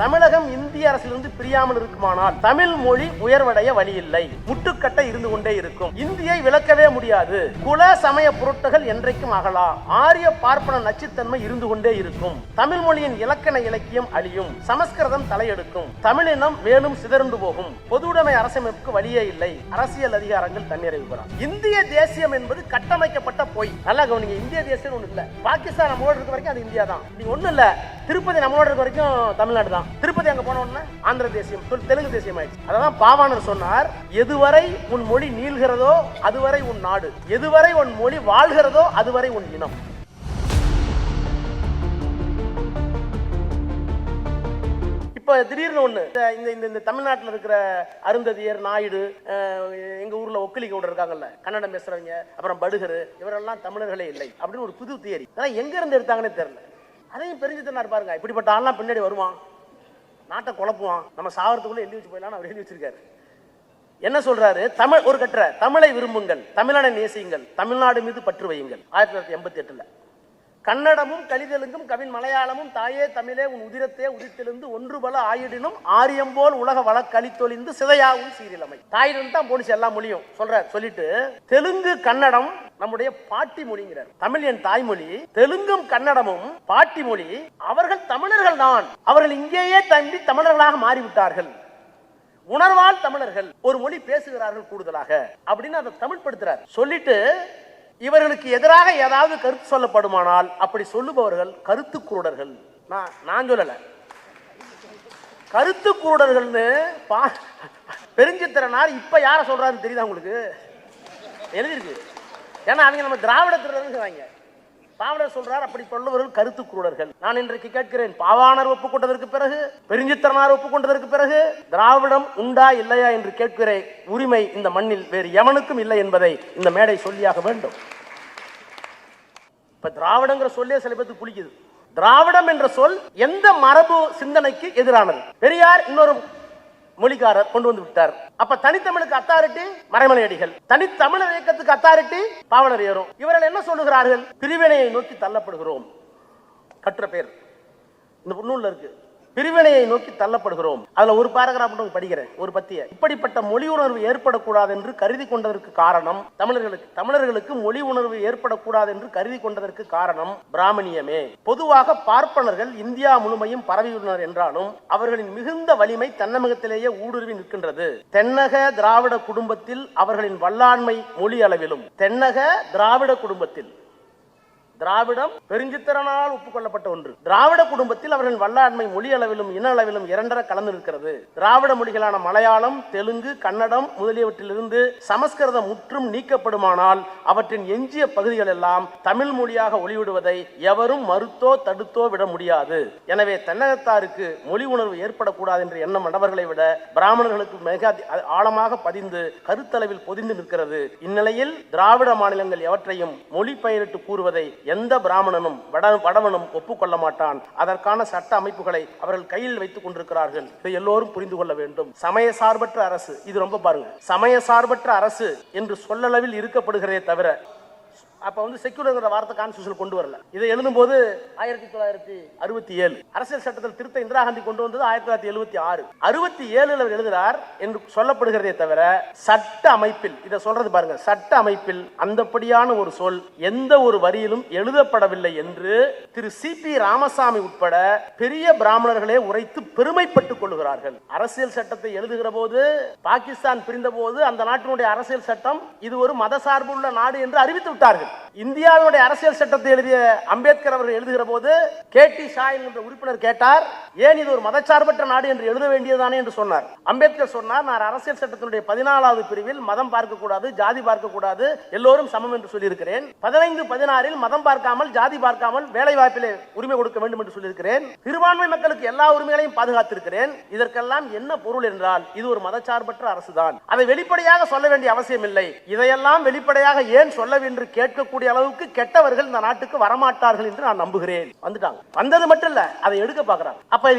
தமிழகம் இந்திய அரசிலிருந்து பிரியாமல் இருக்குமானால் தமிழ் மொழி உயர்வடைய வழி இல்லை முட்டுக்கட்டை இருந்து கொண்டே இருக்கும். இந்தியை விளக்கவே முடியாது. குல சமய பொருட்டுகள் என்றைக்கும் அகலா ஆரிய பார்ப்பன நச்சுத்தன்மை இருந்து கொண்டே இருக்கும். தமிழ் மொழியின் இலக்கண இலக்கியம் அழியும். சமஸ்கிருதம் தலையெடுக்கும். தமிழினம் மேலும் சிதறுண்டு போகும். பொதுவுடைமை அரசமைப்புக்கு வழியே இல்லை. அரசியல் அதிகாரங்கள் தன்னிறைவு பெறும். இந்திய தேசியம் என்பது கட்டமைக்கப்பட்ட பொய். நல்லா கவனிங்க. இந்திய தேசியம் ஒண்ணு இல்ல பாகிஸ்தான் நம்மளோட இருக்க வரைக்கும் அது இந்தியா தான் நீ ஒண்ணு இல்ல திருப்பதி நம்மளோட இருக்க வரைக்கும் தமிழ்நாடு தான். திருப்பதி அங்க போன உடனே ஆந்திர தேசியம் தெலுங்கு தேசியம் ஆயிடுச்சு. அதான் பாவாணர் சொன்னார் எதுவரை உன் மொழி நீள்கிறதோ அதுவரை உன் நாடு. எதுவரை உன் மொழி வாழ்கிறதோ அதுவரை உன் இனம். இப்போ திடீர்னு ஒன்று இந்த- இந்த இந்த இந்த தமிழ்நாட்டில் இருக்கிற அருந்ததியர் நாயுடு எங்கள் ஊரில் ஒக்கிலி கவுண்டர் இருக்காங்கல்ல கன்னடம் பேசுகிறவங்க அப்புறம் படுகர் இவரெல்லாம் தமிழர்களே இல்லை அப்படின்னு ஒரு புது தியரி. ஆனால் எங்கேருந்து எடுத்தாங்கன்னே தெரியல. அதையும் பெருஞ்சித்தனார் பாருங்க. இப்படிப்பட்ட ஆள்லாம் பின்னாடி வருவான். நாட்டை குழப்புவான். நம்ம சாவரத்துக்குள்ளே எழுதி வச்சு போயிடலாம்னு அவர் எழுதி வச்சிருக்காரு. என்ன சொல்றாரு? தமிழ் ஒரு கட்டுற தமிழை விரும்புங்கள். தமிழனை நேசியுங்கள். தமிழ்நாடு மீது பற்று வையுங்கள். ஆயிரத்தி தொள்ளாயிரத்தி எண்பத்தி எட்டுல. கன்னடமும் கலிதெலுங்கும் கவின் மலையாளமும் தாயே தமிழே உன் உதிரத்தே உதித்தெழுந்து ஒன்று பல ஆயிடினும் ஆரியம்போல் உலக வழக்களித்தொழிந்து சிதையாவும் சீரிலமை. தாயிடம் தான் போனிச்சு எல்லா மொழியும். சொல்ற சொல்லிட்டு தெலுங்கு கன்னடம் நம்முடைய பாட்டி மொழிங்கிறார். தமிழ் என் தாய்மொழி தெலுங்கும் கன்னடமும் பாட்டி மொழி அவர்கள் தமிழர்கள் தான். அவர்கள் இங்கேயே தம்பி தமிழர்களாக மாறிவிட்டார்கள். உணர்வால் தமிழர்கள் ஒரு மொழி பேசுகிறார்கள் கூடுதலாக. அப்படின்னு அதை தமிழ்படுத்துறார். சொல்லிட்டு இவர்களுக்கு எதிராக ஏதாவது கருத்து சொல்லப்படுமானால் அப்படி சொல்லுபவர்கள் கருத்து குருடர்கள். நான் நான் சொல்லல. கருத்து குருடர்கள்னு பா பெருஞ்சித்திரனார் இப்ப யார சொல்றாருன்னு தெரியுதா உங்களுக்கு? எழுதியிருக்கு. ஏன்னா அவங்க நம்ம திராவிட திருடர்கள் பாவலர் சொல்றார் அப்படி சொல்லுவர்கள் கருத்து குருடர்கள். நான் இன்றைக்கு கேட்கிறேன் பாவாணர் ஒப்புக்கொண்டதற்கு பிறகு பெருஞ்சித்திரனார் ஒப்புக்கொண்டதற்கு பிறகு திராவிடம் உண்டா இல்லையா என்று கேட்கிற உரிமை இந்த மண்ணில் வேறு எவனுக்கும் இல்லை என்பதை இந்த மேடை சொல்லியாக வேண்டும். இப்ப திராவிடங்கிற சொல்லே சில பேருக்கு புளிக்குது. திராவிடம் என்ற சொல் எந்த மரபு சிந்தனைக்கு எதிரானது? பெரியார் இன்னொரு மொழிக்காரர் கொண்டு வந்து விட்டார். அப்ப தனித்தமிழுக்கு அத்தாரிட்டி மறைமலை அடிகள் தனித்தமிழர் இயக்கத்துக்கு அத்தாரிட்டி பாவலர் ஏறும் இவர்கள் என்ன சொல்லுகிறார்கள்? பிரிவினையை நோக்கி தள்ளப்படுகிறோம். கற்ற பேர். இந்த நூல்ல இருக்கு. பிரிவினையை நோக்கி தள்ளப்படுகிறோம். அதுல ஒரு பேராகிராஃப் மட்டும் படிக்கிறேன் ஒரு பத்திய. இப்படிப்பட்ட மொழி உணர்வு ஏற்படக்கூடாது என்று கருதி கொண்டதற்கு காரணம் தமிழர்களுக்கு தமிழர்களுக்கு மொழி உணர்வு ஏற்படக்கூடாது என்று கருதி கொண்டதற்கு காரணம் பிராமணியமே. பொதுவாக பார்ப்பனர்கள் இந்தியா முழுமையும் பரவியுள்ளனர் என்றாலும் அவர்களின் மிகுந்த வலிமை தன்னமுகத்திலேயே ஊடுருவி நிற்கின்றது. தென்னக திராவிட குடும்பத்தில் அவர்களின் வல்லாண்மை மொழி அளவிலும் தென்னக திராவிட குடும்பத்தில் திராவிடம் பெருஞ்சித்திரனால் ஒப்புக்கொள்ளப்பட்ட ஒன்று. திராவிட குடும்பத்தில் அவர்களின் வல்லாண்மை மொழி அளவிலும் இன அளவிலும் இரண்டர கலந்திருக்கிறது திராவிட மொழிகளான மலையாளம் தெலுங்கு கன்னடம் முதலியவற்றிலிருந்து சமஸ்கிருதம் முற்றும் நீக்கப்படுமானால் அவற்றின் எஞ்சிய பகுதிகள் எல்லாம் தமிழ் மொழியாக ஒளிவிடுவதை எவரும் மறுத்தோ தடுத்தோ விட முடியாது. எனவே தென்னகத்தாருக்கு மொழி உணர்வு ஏற்படக்கூடாது என்ற எண்ணம் மண்டவர்களை விட பிராமணர்களுக்கு மிக அதி- ஆழமாக பதிந்து கருத்தளவில் பொதிந்து நிற்கிறது. இந்நிலையில் திராவிட மாநிலங்கள் எவற்றையும் மொழி பெயரிட்டு கூறுவதை எந்த பிராமணனும் வட வடவனும் ஒப்புக்கொள்ள மாட்டான். அதற்கான சட்ட அமைப்புகளை அவர்கள் கையில் வைத்துக் கொண்டிருக்கிறார்கள். இதை எல்லோரும் புரிந்து கொள்ள வேண்டும். சமய சார்பற்ற அரசு இது ரொம்ப பாருங்க. சமய சார்பற்ற அரசு என்று சொல்லளவில் இருக்கப்படுகிறதே தவிர அப்ப வந்து செக்யூலர்ங்கிற வார்த்தை கான்ஸ்டியூஷன் கொண்டு வரல. இதை எழுதும்போது ஆயிரத்தி தொள்ளாயிரத்தி அறுபத்தி ஏழு. அரசியல் சட்டத்தில் திருத்த இந்திரா காந்தி கொண்டு வந்தது ஆயிரத்தி தொள்ளாயிரத்தி எழுபத்தி ஆறு. அறுபத்தி ஏழுல அவர் எழுதுகிறார் என்று சொல்லப்படுகிறதே தவிர சட்ட அமைப்பில் இதை சொல்றது பாருங்க சட்ட அமைப்பில் அந்தப்படியான ஒரு சொல் எந்த ஒரு வரியிலும் எழுதப்படவில்லை என்று திரு சி பி ராமசாமி உட்பட பெரிய பிராமணர்களே உரைத்து பெருமைப்பட்டுக் கொள்கிறார்கள். அரசியல் சட்டத்தை எழுதுகிற போது பாகிஸ்தான் பிரிந்த போது அந்த நாட்டினுடைய அரசியல் சட்டம் இது ஒரு மதசார்புள்ள நாடு என்று அறிவித்து விட்டார்கள். இந்தியாவினுடைய அரசியல் சட்டத்தை எழுதிய அம்பேத்கர் அவர்கள் எழுதுகிற போது கே டி ஷாயின் என்ற உறுப்பினர் கேட்டார் ஏன் இது ஒரு மதச்சார்பற்ற நாடு என்று எழுத வேண்டியதானே என்று சொன்னார். அம்பேத்கர் சொன்னார் நான் அரசியல் சட்டத்தினுடைய பதினாலாவது பிரிவில் மதம் பார்க்கக்கூடாது ஜாதி பார்க்கக்கூடாது எல்லோரும் சமம் என்று சொல்லியிருக்கிறேன். பதினைந்து பதினாறில் மதம் பார்க்காமல் ஜாதி பார்க்காமல் வேலை வாய்ப்பிலே உரிமை கொடுக்க வேண்டும் என்று சொல்லியிருக்கிறேன். சிறுபான்மை மக்களுக்கு எல்லா உரிமைகளையும் பாதுகாத்திருக்கிறேன். இதற்கெல்லாம் என்ன பொருள் என்றால் இது ஒரு மதச்சார்பற்ற அரசுதான். அதை வெளிப்படையாக சொல்ல வேண்டிய அவசியம் இல்லை இதையெல்லாம் வெளிப்படையாக ஏன் சொல்ல என்று கேட்டு கேட்கக்கூடிய அளவுக்கு கெட்டவர்கள் இந்த நாட்டுக்கு வரமாட்டார்கள் என்று நான் நம்புகிறேன். வந்துட்டாங்க. வந்தது மட்டும் இல்ல அதை எடுக்க பாக்குறாங்க அப்ப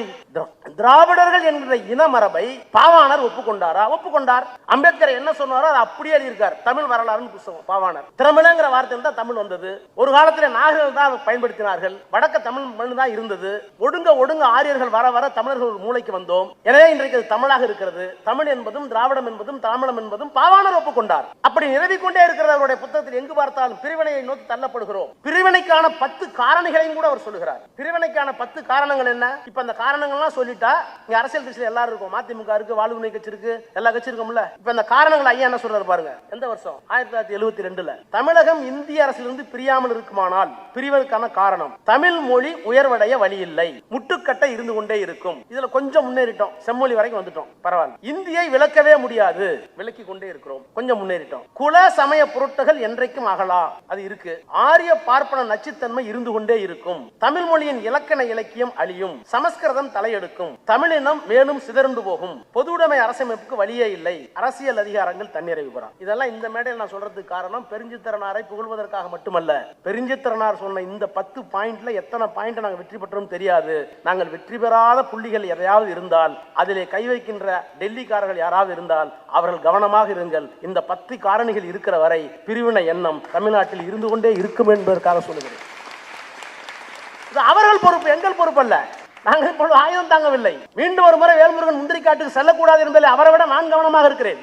திராவிடர்கள் என்கிற இன மரபை பாவாணர் ஒப்புக்கொண்டாரா? ஒப்புக்கொண்டார். அம்பேத்கர் என்ன சொன்னாரோ அதை அப்படியே எழுதியிருக்கார். தமிழ் வரலாறுன்னு புத்தகம் பாவாணர். திறமிழங்கிற வார்த்தை தான் தமிழ் வந்தது. ஒரு காலத்தில் நாகர்கள் தான் பயன்படுத்தினார்கள். வடக்க தமிழ் மண் தான் இருந்தது. ஒடுங்க ஒடுங்க ஆரியர்கள் வர வர தமிழர்கள் ஒரு மூளைக்கு வந்தோம். எனவே இன்றைக்கு அது தமிழாக இருக்கிறது. தமிழ் என்பதும் திராவிடம் என்பதும் தமிழம் என்பதும் பாவாணர் ஒப்புக்கொண்டார். அப்படி நிறுவிக்கொண்டே இருக்கிற அவருடைய புத்தகத்தில். எங்கு பார்த்தாலும் பிரிவினையை நோக்கி தள்ளப்படுகிறோம். பிரிவினைக்கான பத்து காரணிகளையும் கூட அவர் சொல்லுகிறார். பிரிவினைக்கான பத்து காரணங்கள் என்ன? இப்ப அந்த காரணங்கள்லாம் சொல்லிட்டா இங்க அரசியல் கட்சியில் எல்லாரும் இருக்கும். மதிமுக இருக்கு வாழ்வுனை கட்சி இருக்கு எல்லா கட்சி இருக்கும்ல. இப்ப இந்த காரணங்கள் ஐயா என்ன சொல்றாரு பாருங்க. எந்த வருஷம்? ஆயிரத்தி தொள்ளாயிரத்தி எழுபத்தி ரெண்டுல. தமிழகம் இந்திய அரசிலிருந்து பிரியாமல் இருக்குமானால் பிரிவதற்கான காரணம் தமிழ் மொழி உயர்வடைய வழி இல்லை. முட்டுக்கட்டை இருந்து கொண்டே இருக்கும். இதுல கொஞ்சம் முன்னேறிட்டோம். செம்மொழி வரைக்கும் வந்துட்டோம். பரவாயில்ல. இந்தியை விளக்கவே முடியாது. விளக்கி கொண்டே இருக்கிறோம். கொஞ்சம் முன்னேறிட்டோம். குல சமய பொருட்டுகள் என்றைக்கும் அகலா அது இருக்கு. ஆரிய பார்ப்பன நச்சுத்தன்மை இருந்து கொண்டே இருக்கும். தமிழ் மொழியின் இலக்கண இலக்கியம் அழியும். சமஸ்கிருதம் தலையெடுக்கும். தமிழினம் மேலும் சிதறண்டு போகும். பொதுவுடைமை அரசமைப்புக்கு வழியே இல்லை. அரசியல் அதிகாரங்கள் தன்னிறைவு பெறும் இதெல்லாம் இந்த மேடையில் நான் சொல்றதுக்கு காரணம் பெருஞ்சித்திரனாரை புகழ்வதற்காக மட்டுமல்ல. பெருஞ்சித்திரனார் சொன்ன இந்த பத்து பாயிண்ட்ல எத்தனை பாயிண்ட் நாங்கள் வெற்றி பெற்றோம் தெரியாது. நாங்கள் வெற்றி பெறாத புள்ளிகள் எதையாவது இருந்தால் அதிலே கை வைக்கின்ற டெல்லிக்காரர்கள் யாராவது இருந்தால் அவர்கள் கவனமாக இருங்கள். இந்த பத்து காரணிகள் இருக்கிற வரை பிரிவினை எண்ணம் தமிழ்நாட்டில் இருந்து கொண்டே இருக்கும் என்பதற்காக சொல்லுகிறேன். இது அவர்கள் பொறுப்பு எங்கள் பொறுப்பு அல்ல. நாங்கள் இப்பொழுது ஆயுதம் தாங்கவில்லை. மீண்டும் ஒரு முறை வேல்முருகன் முந்திரி காட்டுக்கு செல்லக்கூடாது என்பதில் அவரை விட நான் கவனமாக இருக்கிறேன்.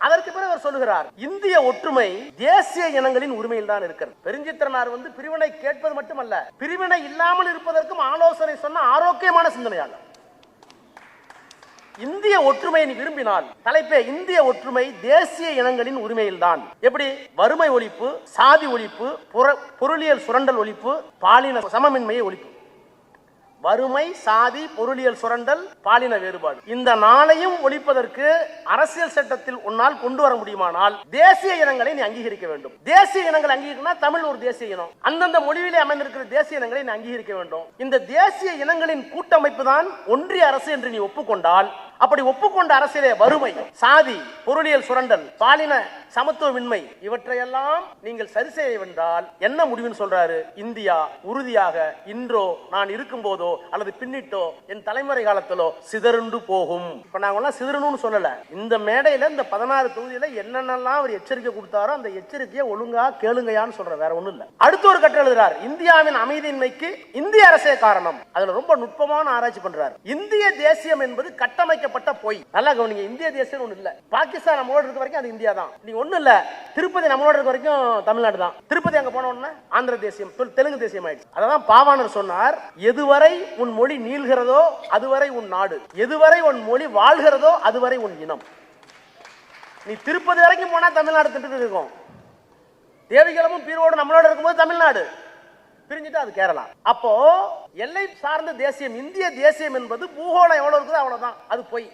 அதற்கு பிறகு அவர் சொல்லுகிறார் இந்திய ஒற்றுமை தேசிய இனங்களின் உரிமையில் தான் இருக்கிறது. பெருஞ்சித்திரனார் வந்து பிரிவினை கேட்பது மட்டுமல்ல பிரிவினை இல்லாமல் இருப்பதற்கும் ஆலோசனை சொன்ன ஆரோக்கியமான சிந்தனையாளர். இந்திய ஒற்றுமையை நீ விரும்பினால் தலைப்பே இந்திய ஒற்றுமை தேசிய இனங்களின் உரிமையில் தான் எப்படி? வறுமை ஒழிப்பு சாதி ஒழிப்பு பொருளியல் சுரண்டல் ஒழிப்பு பாலின சமமின்மையை ஒழிப்பு. வறுமை சாதி பொருளியல் சுரண்டல் பாலின வேறுபாடு. இந்த நாளையும் ஒழிப்பதற்கு அரசியல் சட்டத்தில் உன்னால் கொண்டு வர முடியுமானால் தேசிய இனங்களை நீ அங்கீகரிக்க வேண்டும். தேசிய இனங்களை அங்கீகரிக்கணும் தமிழ் ஒரு தேசிய இனம். அந்தந்த மொழியிலே அமைந்திருக்கிற தேசிய இனங்களை நீ அங்கீகரிக்க வேண்டும். இந்த தேசிய இனங்களின் கூட்டமைப்பு தான் ஒன்றிய அரசு என்று நீ ஒப்புக்கொண்டால் அப்படி ஒப்புக்கொண்ட அரசியலே வறுமை சாதி பொருளியல் சுரண்டல் பாலின சமத்துவமின்மை இவற்றையெல்லாம் நீங்கள் சரி செய்ய வென்றால் என்ன முடிவுன்னு சொல்றாரு? இந்தியா உறுதியாக இன்றோ நான் இருக்கும் போதோ அல்லது பின்னிட்டோ என் தலைமுறை காலத்திலோ சிதறுண்டு போகும். இப்ப நாங்க சிதறணும்னு சொல்லல. இந்த மேடையில இந்த பதினாறு தொகுதியில என்னென்னலாம் அவர் எச்சரிக்கை கொடுத்தாரோ அந்த எச்சரிக்கையை ஒழுங்கா கேளுங்கயான்னு சொல்ற வேற ஒண்ணும் இல்ல. அடுத்த ஒரு கட்டம் எழுதுறாரு. இந்தியாவின் அமைதியின்மைக்கு இந்திய அரசே காரணம். அதுல ரொம்ப நுட்பமான ஆராய்ச்சி பண்றாரு. இந்திய தேசியம் என்பது கட்டமைக்கப்பட்ட பொய். நல்லா கவனிங்க இந்திய தேசம் ஒண்ணு இல்ல. பாகிஸ்தான் நம்மளோட இருக்க வரைக்கும் அது இந்தியா தான். நீ ஒண்ணு இல்ல திருப்பதி நம்மளோட இருக்க வரைக்கும் தமிழ்நாடு தான். திருப்பதி அங்க போன உடனே ஆந்திர தேசியம் தெலுங்கு தேசியம் ஆயிடுச்சு. அதான் பாவாணர் சொன்னார் எதுவரை உன் மொழி நீள்கிறதோ அதுவரை உன் நாடு. எதுவரை உன் மொழி வாழ்கிறதோ அதுவரை உன் இனம். நீ திருப்பதி வரைக்கும் போனா தமிழ்நாடு திட்டு இருக்கும். தேவிகளமும் பீரோடு நம்மளோட இருக்கும்போது தமிழ்நாடு. பிரிஞ்சுட்டு அது கேரளா. அப்போ எல்லை சார்ந்த தேசியம் இந்திய தேசியம் என்பது பூகோளம் எவ்வளவு இருக்குதோ அவ்வளவுதான். அது பொய்.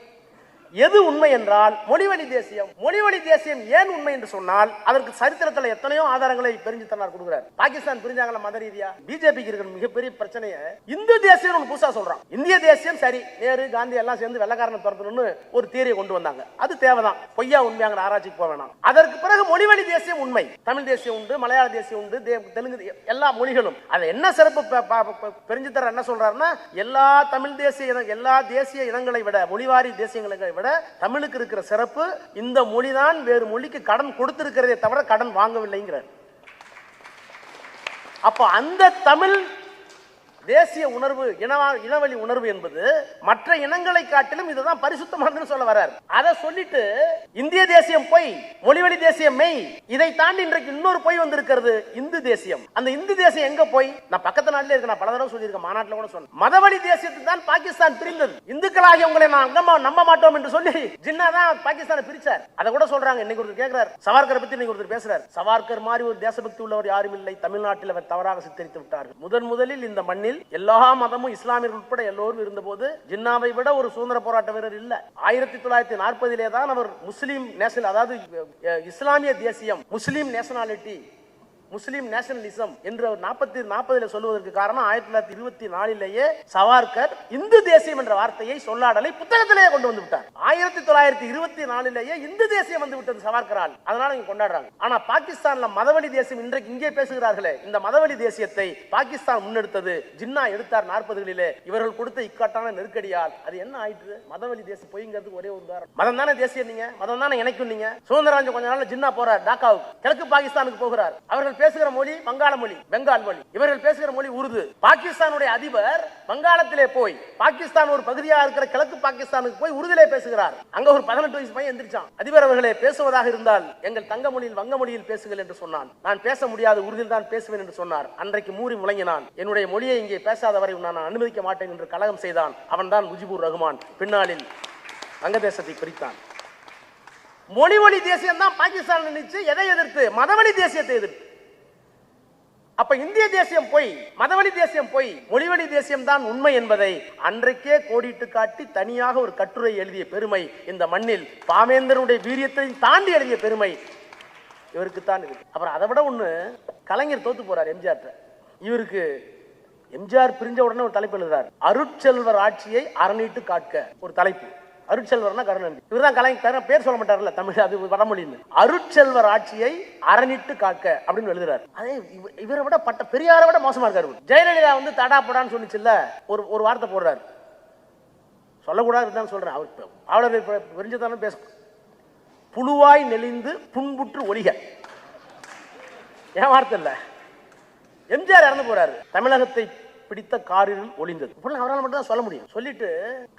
எது உண்மை என்றால் மொழிவழி தேசியம். மொழிவழி தேசியம் ஏன் உண்மை என்று சொன்னால் அதற்கு சரித்திரத்தில் எத்தனையோ ஆதாரங்களை பெருஞ்சு தன்னார் கொடுக்கிறார். பாகிஸ்தான் பிரிஞ்சாங்களா மத ரீதியா? பிஜேபிக்கு இருக்கிற மிகப்பெரிய பிரச்சனையை இந்து தேசியம் ஒன்று புதுசா சொல்றான். இந்திய தேசியம் சரி நேரு காந்தி எல்லாம் சேர்ந்து வெள்ளக்காரனை துரத்தணும்னு ஒரு தீரியை கொண்டு வந்தாங்க. அது தேவைதான். பொய்யா உண்மையாங்கிற ஆராய்ச்சிக்கு போக வேணாம். அதற்கு பிறகு மொழிவழி தேசியம் உண்மை. தமிழ் தேசியம் உண்டு மலையாள தேசியம் உண்டு தே- தெலுங்கு எல்லா மொழிகளும். அது என்ன சிறப்பு பெ- தர என்ன சொல்றாருன்னா எல்லா தமிழ் தேசிய எல்லா தேசிய இனங்களை விட மொழிவாரி தேசியங்களை விட தமிழுக்கு இருக்கிற சிறப்பு இந்த மொழி தான் வேறு மொழிக்கு கடன் கொடுத்திருக்கிறதே தவிர கடன் வாங்கவில்லைங்கிறார். அப்ப அந்த தமிழ் தேசிய உணர்வு இனவா இனவழி உணர்வு என்பது மற்ற இனங்களை காட்டிலும் இதுதான் பரிசுத்தமானதுன்னு சொல்ல வர்றார். அதை சொல்லிட்டு இந்திய தேசியம் பொய் மொழிவழி தேசியம் மெய் இதை தாண்டி இன்றைக்கு இன்னொரு பொய் வந்திருக்கிறது இந்து தேசியம். அந்த இந்து தேசியம் எங்க போய்? நான் பக்கத்து நாட்டில் இருக்க நான் பல தடவை சொல்லியிருக்கேன் மாநாட்டில் கூட சொன்னேன். மதவழி தேசியத்தை தான் பாகிஸ்தான் பிரிந்தது. இந்துக்களாகிய உங்களை நான் நம்ப நம்ப மாட்டோம் என்று சொல்லி ஜின்னா தான் பாகிஸ்தானை பிரிச்சார். அதை கூட சொல்றாங்க இன்னைக்கு ஒருத்தர் கேட்கிறார் சவார்கர் பத்தி இன்னைக்கு ஒருத்தர் பேசுறார். சவார்கர் மாதிரி ஒரு தேசபக்தி உள்ளவர் யாரும் இல்லை. தமிழ்நாட்டில் அவர் தவறாக சித்தரித்து விட்டார்கள். முதன் முதலில் இந்த மண்ணில் எல்லா மதமும் இஸ்லாமியர்கள் உட்பட எல்லோரும் இருந்தபோது ஜின்னாவை விட ஒரு சுதந்திர போராட்ட வீரர் இல்ல. ஆயிரத்தி தொள்ளாயிரத்தி நாற்பதிலே தான் அவர் முஸ்லீம் நேஷனல் அதாவது இஸ்லாமிய தேசியம் முஸ்லீம் நேஷனாலிட்டி முஸ்லீம் நேஷனலிசம் என்று அவர் நாற்பத்தி நாற்பதுல சொல்லுவதற்கு காரணம் ஆயிரத்தி தொள்ளாயிரத்தி இருபத்தி நாலிலேயே சவார்கர் இந்து தேசியம் என்ற வார்த்தையை சொல்லாடலை புத்தகத்திலேயே கொண்டு வந்து விட்டார். ஆயிரத்தி தொள்ளாயிரத்தி இருபத்தி நாலிலேயே இந்து தேசியம் வந்து விட்டது சவார்கரால். அதனால இங்க கொண்டாடுறாங்க. ஆனா பாகிஸ்தான்ல மதவழி தேசியம் இன்றைக்கு இங்கே பேசுகிறார்களே இந்த மதவழி தேசியத்தை பாகிஸ்தான் முன்னெடுத்தது. ஜின்னா எடுத்தார் நாற்பதுகளிலே. இவர்கள் கொடுத்த இக்கட்டான நெருக்கடியால். அது என்ன ஆயிற்று? மதவழி தேசியம் பொய்ங்கிறதுக்கு ஒரே ஒரு உதாரணம். மதம் தானே தேசியம் நீங்க? மதம் தானே இணைக்கும் நீங்க? சுதந்திரம் கொஞ்ச நாள் ஜின்னா போறார் டாக்காவுக்கு. கிழக்கு பாகிஸ்தானுக்கு போகிறார். அவர்கள் பேசுகிற மொழி வங்காள மொழி பெங்கால் மொழி. இவர்கள் பேசுகிற மொழி உருது. பாகிஸ்தானுடைய அதிபர் வங்காளத்திலே போய் பாகிஸ்தான் ஒரு பகுதியா இருக்கிற கிழக்கு பாகிஸ்தானுக்கு போய் உருதிலே பேசுகிறார். அங்க ஒரு பதினெட்டு வயசு பையன் எந்திரிச்சான். அதிபர் அவர்களே பேசுவதாக இருந்தால் எங்கள் தங்க மொழியில் வங்க மொழியில் பேசுங்கள் என்று சொன்னான். நான் பேச முடியாத உருதில் தான் பேசுவேன் என்று சொன்னார். அன்றைக்கு மூறி முழங்கினான். என்னுடைய மொழியை இங்கே பேசாதவரை நான் அனுமதிக்க மாட்டேன் என்று கலகம் செய்தான். அவன் தான் முஜிபுர் ரஹ்மான் பின்னாளில் வங்கதேசத்தை பிரித்தான். மொழி வழி தேசியம் தான் பாகிஸ்தான் நினைச்சு எதை எதிர்த்து? மதவழி தேசியத்தை எதிர்த்து. அப்ப இந்திய தேசியம் போய் மதவழி தேசியம் போய் மொழிவழி தேசியம் தான் உண்மை என்பதை அன்றைக்கே கோடிட்டு காட்டி தனியாக ஒரு கட்டுரை எழுதிய பெருமை இந்த மண்ணில். பாமேந்தருடைய வீரியத்தை தாண்டி எழுதிய பெருமை. இவருக்கு தான் இருக்கு. அப்புறம் அதை விட ஒண்ணு கலைஞர் தோத்து போறார் எம்ஜிஆர் இவருக்கு எம்ஜிஆர் பிரிஞ்ச உடனே ஒரு தலைப்பு எழுதுறார். அருட்செல்வர் ஆட்சியை அரணிட்டு காட்க ஒரு தலைப்பு. அருட்செல்வர்னா கருணாநிதி. இவர் தான் கலைஞர் பேர் சொல்ல மாட்டார்ல தமிழ் அது வடமொழின்னு. அருட்செல்வர் ஆட்சியை அரணிட்டு காக்க அப்படின்னு எழுதுறாரு. அதே இவரை விட பட்ட பெரியாரை விட மோசமா இருக்காரு ஜெயலலிதா வந்து தடா போடான்னு சொன்னிச்சுல்ல ஒரு ஒரு வார்த்தை போடுறாரு. சொல்லக்கூடாது தான் சொல்றேன். அவர் அவளர் விரிஞ்சதானே பேச புழுவாய் நெளிந்து புண்புற்று ஒழிக. ஏன் வார்த்தை இல்லை? எம்ஜிஆர் இறந்து போறாரு. தமிழகத்தை பிடித்த காரில் ஒளிந்தது. இப்படிலாம் அவரால் மட்டும் தான் சொல்ல முடியும். சொல்லிட்டு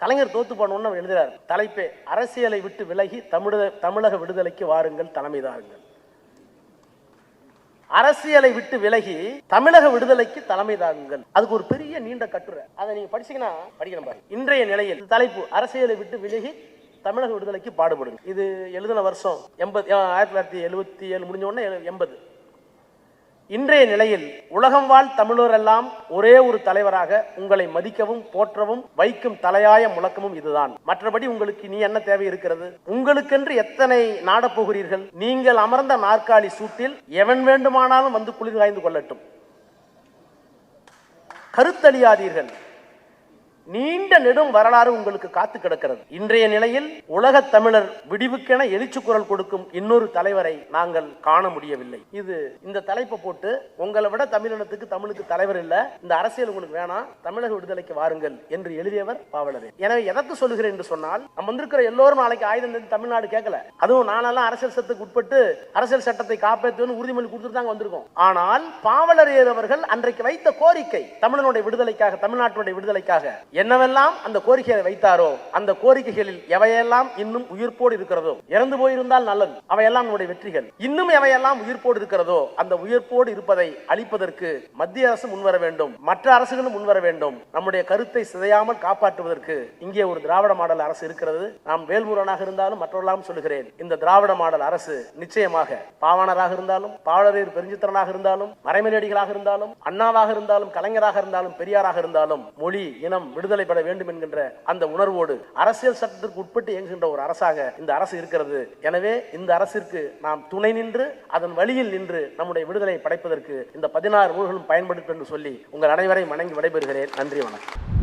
கலைஞர் தோத்து போனோம்னு அவர் எழுதுறாரு. தலைப்பே அரசியலை விட்டு விலகி தமிழக தமிழக விடுதலைக்கு வாருங்கள் தலைமை தாருங்கள். அரசியலை விட்டு விலகி தமிழக விடுதலைக்கு தலைமை தாங்குங்கள் அதுக்கு ஒரு பெரிய நீண்ட கட்டுரை. அதை நீங்க படிச்சீங்கன்னா படிக்கணும் பாருங்க. இன்றைய நிலையில் தலைப்பு அரசியலை விட்டு விலகி தமிழக விடுதலைக்கு பாடுபடுங்க இது எழுதின வருஷம் எண்பது ஆயிரத்தி தொள்ளாயிரத்தி எழுபத்தி ஏழு முடிஞ்ச உடனே எண்பது. இன்றைய நிலையில் உலகம் வாழ் தமிழரெல்லாம் ஒரே ஒரு தலைவராக உங்களை மதிக்கவும் போற்றவும் வைக்கும் தலையாய முழக்கமும் இதுதான். மற்றபடி உங்களுக்கு நீ என்ன தேவை இருக்கிறது? உங்களுக்கென்று எத்தனை நாடப் போகிறீர்கள்? நீங்கள் அமர்ந்த நாற்காலி சூட்டில் எவன் வேண்டுமானாலும் வந்து குளிர் காய்ந்து கொள்ளட்டும். கருத்தழியாதீர்கள் நீண்ட நெடும் வரலாறு உங்களுக்கு காத்து கிடக்கிறது. இன்றைய நிலையில் உலகத் தமிழர் விடிவுக்கென எழுச்சி குரல் கொடுக்கும் இன்னொரு தலைவரை நாங்கள் காண முடியவில்லை. இது இந்த தலைப்பை போட்டு உங்களை விட தமிழினத்துக்கு தமிழுக்கு தலைவர் இல்ல. இந்த அரசியல் உங்களுக்கு வேணாம் தமிழக விடுதலைக்கு வாருங்கள் என்று எழுதியவர் பாவலரே. எனவே எதற்கு சொல்லுகிறேன் என்று சொன்னால் நம்ம வந்திருக்கிற எல்லோரும் நாளைக்கு ஆயுதம் ஏந்தி தமிழ்நாடு கேட்கல. அதுவும் நானெல்லாம் அரசியல் சட்டத்துக்கு உட்பட்டு அரசியல் சட்டத்தை காப்பாற்றுன்னு உறுதிமொழி கொடுத்துட்டு தாங்க வந்திருக்கோம். ஆனால் பாவலரேர் அவர்கள் அன்றைக்கு வைத்த கோரிக்கை தமிழனுடைய விடுதலைக்காக தமிழ்நாட்டுடைய விடுதலைக்காக. என்னவெல்லாம் அந்த கோரிக்கையை வைத்தாரோ அந்த கோரிக்கைகளில் எவையெல்லாம் இன்னும் உயிர்ப்போடு இருக்கிறதோ இறந்து போயிருந்தால் நல்லது. அவையெல்லாம் நம்முடைய வெற்றிகள். இன்னும் எவையெல்லாம் உயிர்ப்போடு இருக்கிறதோ அந்த உயிர்ப்போடு இருப்பதை அளிப்பதற்கு மத்திய அரசு முன்வர வேண்டும். மற்ற அரசுகளும் முன்வர வேண்டும். நம்முடைய கருத்தை சிதையாமல் காப்பாற்றுவதற்கு இங்கே ஒரு திராவிட மாடல் அரசு இருக்கிறது. நாம் வேல்முருகனாக இருந்தாலும் மற்றவர்களாலும் சொல்லுகிறேன் இந்த திராவிட மாடல் அரசு நிச்சயமாக பாவாணராக இருந்தாலும் பாவலரீர் பெருஞ்சித்திரனாக இருந்தாலும் மறைமலடிகளாக இருந்தாலும் அண்ணாவாக இருந்தாலும் கலைஞராக இருந்தாலும் பெரியாராக இருந்தாலும் மொழி இனம் விடுதலை பெற வேண்டும் என்கின்ற அந்த உணர்வோடு அரசியல் சட்டத்திற்கு உட்பட்டு இயங்குகின்ற ஒரு அரசாக இந்த அரசு இருக்கிறது. எனவே இந்த அரசிற்கு நாம் துணை நின்று அதன் வழியில் நின்று நம்முடைய விடுதலை படைப்பதற்கு இந்த பதினாறு நூல்களும் பயன்படுத்தும் என்று சொல்லி உங்கள் அனைவரையும் வணங்கி விடைபெறுகிறேன். நன்றி வணக்கம்.